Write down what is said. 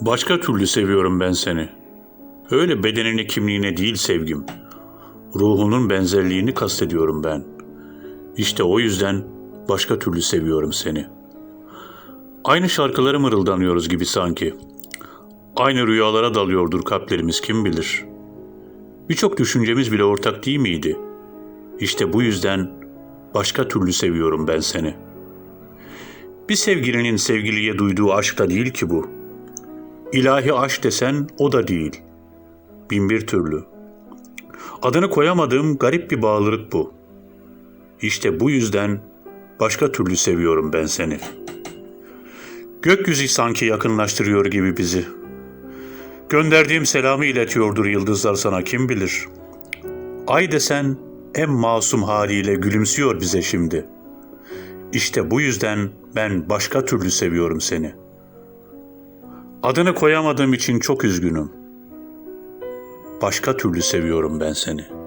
Başka türlü seviyorum ben seni. Öyle bedenine kimliğine değil sevgim. Ruhunun benzerliğini kastediyorum ben. İşte o yüzden başka türlü seviyorum seni. Aynı şarkıları mırıldanıyoruz gibi sanki. Aynı rüyalara dalıyordur kalplerimiz kim bilir. Birçok düşüncemiz bile ortak değil miydi? İşte bu yüzden başka türlü seviyorum ben seni. Bir sevgilinin sevgiliye duyduğu aşk da değil ki bu. İlahi aşk desen o da değil. Bin bir türlü. Adını koyamadığım garip bir bağlılık bu. İşte bu yüzden başka türlü seviyorum ben seni. Gökyüzü sanki yakınlaştırıyor gibi bizi. Gönderdiğim selamı iletiyordur yıldızlar sana kim bilir. Ay desen en masum haliyle gülümsüyor bize şimdi. İşte bu yüzden ben başka türlü seviyorum seni. Adını koyamadığım için çok üzgünüm. Başka türlü seviyorum ben seni.''